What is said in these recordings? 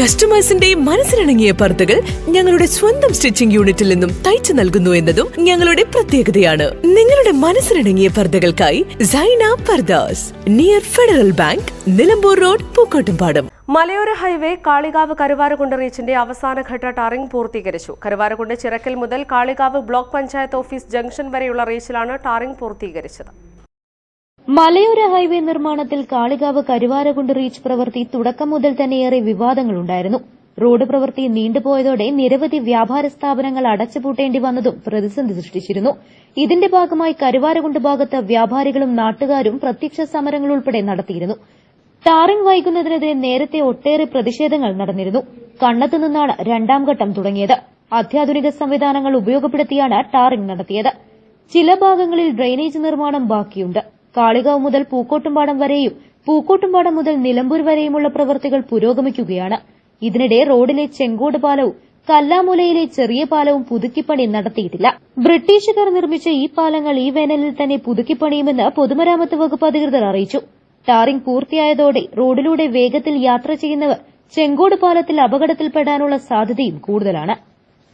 കസ്റ്റമേഴ്സിന്റെ മനസ്സിലിണങ്ങിയ പർദ്ദകൾ ഞങ്ങളുടെ സ്വന്തം സ്റ്റിച്ചിംഗ് യൂണിറ്റിൽ നിന്നും തയ്ച്ചു നൽകുന്നു എന്നതും ഞങ്ങളുടെ പ്രത്യേകതയാണ്. നിങ്ങളുടെ മനസ്സിലിണങ്ങിയ പർദ്ദകൾക്കായി Saina Pardas near Federal Bank Nilambur road Pookkottumpadam. മലയോര ഹൈവേ കാളികാവ് കരുവാരകുണ്ട് റീച്ചിന്റെ അവസാനഘട്ട ടാറിംഗ് പൂർത്തീകരിച്ചു. കരുവാരകുണ്ട് ചിറക്കൽ മുതൽ Kalikavu block panchayat office junction വരെയുള്ള റീച്ചിലാണ് ടാറിംഗ് പൂർത്തീകരിച്ചത്. മലയോര ഹൈവേ നിർമ്മാണത്തിൽ കാളികാവ് കരുവാരകുണ്ട് റീച്ച് പ്രവൃത്തി തുടക്കം മുതൽ തന്നെ തന്നെയേറെ വിവാദങ്ങളുണ്ടായിരുന്നു. റോഡ് പ്രവൃത്തി നീണ്ടുപോയതോടെ നിരവധി വ്യാപാര സ്ഥാപനങ്ങൾ അടച്ചുപൂട്ടേണ്ടി വന്നതും പ്രതിസന്ധി സൃഷ്ടിച്ചിരുന്നു. ഇതിന്റെ ഭാഗമായി കരുവാരകുണ്ട് ഭാഗത്ത് വ്യാപാരികളും നാട്ടുകാരും പ്രത്യക്ഷ സമരങ്ങൾ ഉൾപ്പെടെ നടത്തിയിരുന്നു. ടാറിംഗ് വൈകുന്നതിനെതിരെ നേരത്തെ ഒട്ടേറെ പ്രതിഷേധങ്ങൾ നടന്നിരുന്നു. കണ്ണത്തു നിന്നാണ് രണ്ടാം ഘട്ടം തുടങ്ങിയത്. അത്യാധുനിക സംവിധാനങ്ങൾ ഉപയോഗപ്പെടുത്തിയാണ് ടാറിംഗ് നടത്തിയത്. ചില ഭാഗങ്ങളിൽ ഡ്രെയിനേജ് നിർമ്മാണം ബാക്കിയുണ്ട്. കാളികാവ് മുതൽ പൂക്കോട്ടുംപാടം വരെയും പൂക്കോട്ടുംപാടം മുതൽ നിലമ്പൂർ വരെയുമുള്ള പ്രവൃത്തികൾ പുരോഗമിക്കുകയാണ്. ഇതിനിടെ റോഡിലെ ചെങ്കോട് പാലവും കല്ലാമുലയിലെ ചെറിയ പാലവും പുതുക്കിപ്പണി നടത്തിയിട്ടില്ല. ബ്രിട്ടീഷുകാർ നിർമ്മിച്ച ഈ പാലങ്ങൾ ഈ വേനലിൽ തന്നെ പുതുക്കിപ്പണിയുമെന്ന് പൊതുമരാമത്ത് വകുപ്പ് അധികൃതർ അറിയിച്ചു. ടാറിംഗ് പൂർത്തിയായതോടെ റോഡിലൂടെ വേഗത്തിൽ യാത്ര ചെയ്യുന്നവർ ചെങ്കോട് പാലത്തിൽ അപകടത്തിൽപ്പെടാനുള്ള സാധ്യതയും കൂടുതലാണ്.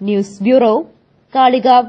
News bureau Kalikavu.